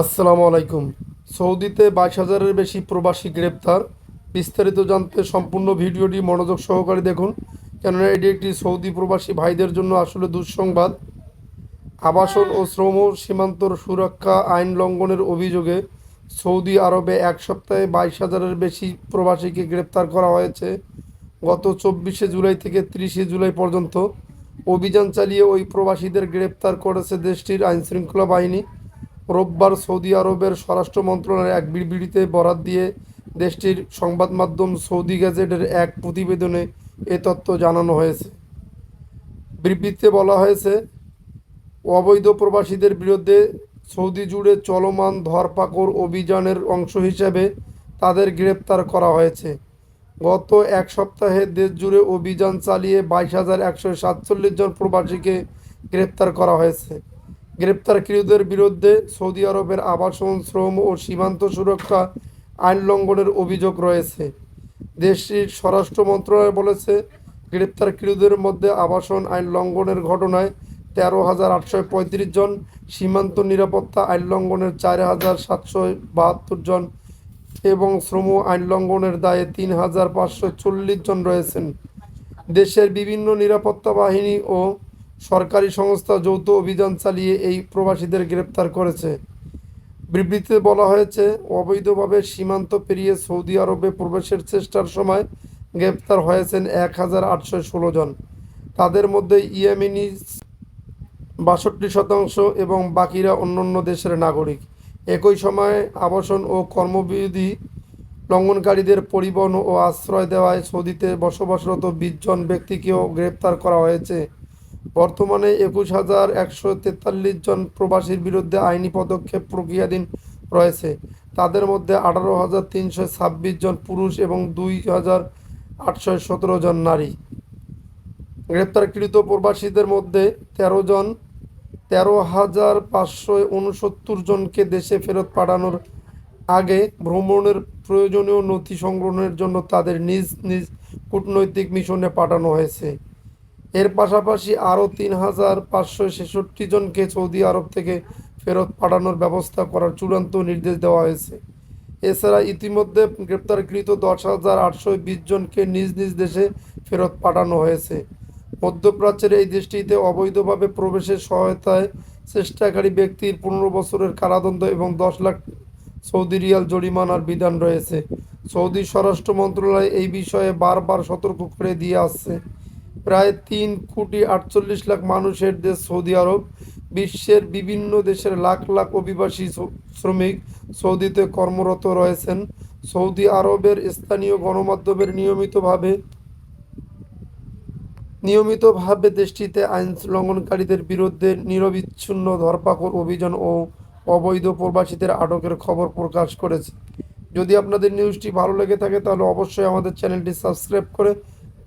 আসসালামু আলাইকুম। সৌদিতে বাইশ হাজারের বেশি প্রবাসী গ্রেপ্তার। বিস্তারিত জানতে সম্পূর্ণ ভিডিওটি মনোযোগ সহকারে দেখুন, কেননা এটি একটি সৌদি প্রবাসী ভাইদের জন্য আসলে দুঃসংবাদ। আবাসন ও শ্রম সীমান্তর সুরক্ষা আইন লঙ্ঘনের অভিযোগে সৌদি আরবে এক সপ্তাহে বাইশ হাজারের বেশি প্রবাসীকে গ্রেপ্তার করা হয়েছে। গত চব্বিশে জুলাই থেকে তিরিশে জুলাই পর্যন্ত অভিযান চালিয়ে ওই প্রবাসীদের গ্রেপ্তার করেছে দেশটির আইনশৃঙ্খলা বাহিনী। রোববার সৌদি আরবের স্বরাষ্ট্র মন্ত্রণালয়ের এক বিবৃতিতে বরাত দিয়ে দেশটির সংবাদ মাধ্যম সৌদি গ্যাজেটের এক প্রতিবেদনে এ তথ্য জানানো হয়েছে। বিবৃতিতে বলা হয়েছে, অবৈধ প্রবাসীদের বিরুদ্ধে সৌদি জুড়ে চলমান ধরপাকড় অভিযানের অংশ হিসেবে তাদের গ্রেপ্তার করা হয়েছে। গত এক সপ্তাহে দেশ জুড়ে অভিযান চালিয়ে বাইশ হাজার একশো সাতচল্লিশ জন প্রবাসীকে গ্রেপ্তার করা হয়েছে। গ্রেপ্তারকৃতদের বিরুদ্ধে সৌদি আরবের আবাসন, শ্রম ও সীমান্ত সুরক্ষা আইন লঙ্ঘনের অভিযোগ রয়েছে। দেশটির স্বরাষ্ট্র মন্ত্রণালয় বলেছে, গ্রেপ্তারকৃতদের মধ্যে আবাসন আইন লঙ্ঘনের ঘটনায় তেরো হাজার আটশো পঁয়ত্রিশ জন, সীমান্ত নিরাপত্তা আইন লঙ্ঘনের চার হাজার সাতশো বাহাত্তর জন এবং শ্রম আইন লঙ্ঘনের দায়ে তিন হাজার পাঁচশো চল্লিশ জন রয়েছেন। দেশের বিভিন্ন নিরাপত্তা বাহিনী ও সরকারি সংস্থা যৌথ অভিযান চালিয়ে এই প্রবাসীদের গ্রেপ্তার করেছে। বিবৃতিতে বলা হয়েছে, অবৈধভাবে সীমান্ত পেরিয়ে সৌদি আরবে প্রবেশের চেষ্টার সময় গ্রেপ্তার হয়েছেন এক হাজার আটশো ষোলো জন। তাদের মধ্যে ইয়েমেনি বাষট্টি শতাংশ এবং বাকিরা অন্যান্য দেশের নাগরিক। একই সময়ে আবাসন ও কর্মবিধি লঙ্ঘনকারীদের পরিবহন ও আশ্রয় দেওয়ায় সৌদিতে বসবাসরত বিশ জন ব্যক্তিকেও গ্রেপ্তার করা হয়েছে। বর্তমানে একুশ হাজার একশো তেতাল্লিশ জন প্রবাসীর বিরুদ্ধে আইনি পদক্ষেপ প্রক্রিয়াধীন রয়েছে। তাদের মধ্যে আঠারো হাজার তিনশো ছাব্বিশ জন পুরুষ এবং দুই হাজার আটশো সতেরো জন নারী। গ্রেপ্তারকৃত প্রবাসীদের মধ্যে তেরো জন, তেরো হাজার পাঁচশো উনসত্তর জনকে দেশে ফেরত পাঠানোর আগে ভ্রমণের প্রয়োজনীয় নথি সংগ্রহের জন্য তাদের নিজ নিজ কূটনৈতিক মিশনে পাঠানো হয়েছে। এর পাশাপাশি আরও তিন হাজার পাঁচশো ছেষট্টি জনকে সৌদি আরব থেকে ফেরত পাঠানোর ব্যবস্থা করার চূড়ান্ত নির্দেশ দেওয়া হয়েছে। এছাড়া ইতিমধ্যে গ্রেপ্তারকৃত দশ হাজার আটশো বিশ জনকে নিজ নিজ দেশে ফেরত পাঠানো হয়েছে। মধ্যপ্রাচ্যের এই দেশটিতে অবৈধভাবে প্রবেশের সহায়তায় চেষ্টাকারী ব্যক্তির পনেরো বছরের কারাদণ্ড এবং দশ লাখ সৌদি রিয়াল জরিমানার বিধান রয়েছে। সৌদি স্বরাষ্ট্র মন্ত্রণালয় এই বিষয়ে বারবার সতর্ক করে দিয়ে আসছে। প্রায় তিন কোটি আটচল্লিশ লাখ মানুষের দেশ সৌদি আরব, বিশ্বের বিভিন্ন দেশের লাখ লাখ অভিবাসী শ্রমিক সৌদিতে কর্মরত রয়েছেন। সৌদি আরবের স্থানীয় গণমাধ্যমের নিয়মিতভাবে নিয়মিতভাবে দেশটিতে আইন লঙ্ঘনকারীদের বিরুদ্ধে নিরবিচ্ছিন্ন ধরপাকড় অভিযান ও অবৈধ প্রবাসীদের আটকের খবর প্রকাশ করেছে। যদি আপনাদের নিউজটি ভালো লেগে থাকে তাহলে অবশ্যই আমাদের চ্যানেলটি সাবস্ক্রাইব করে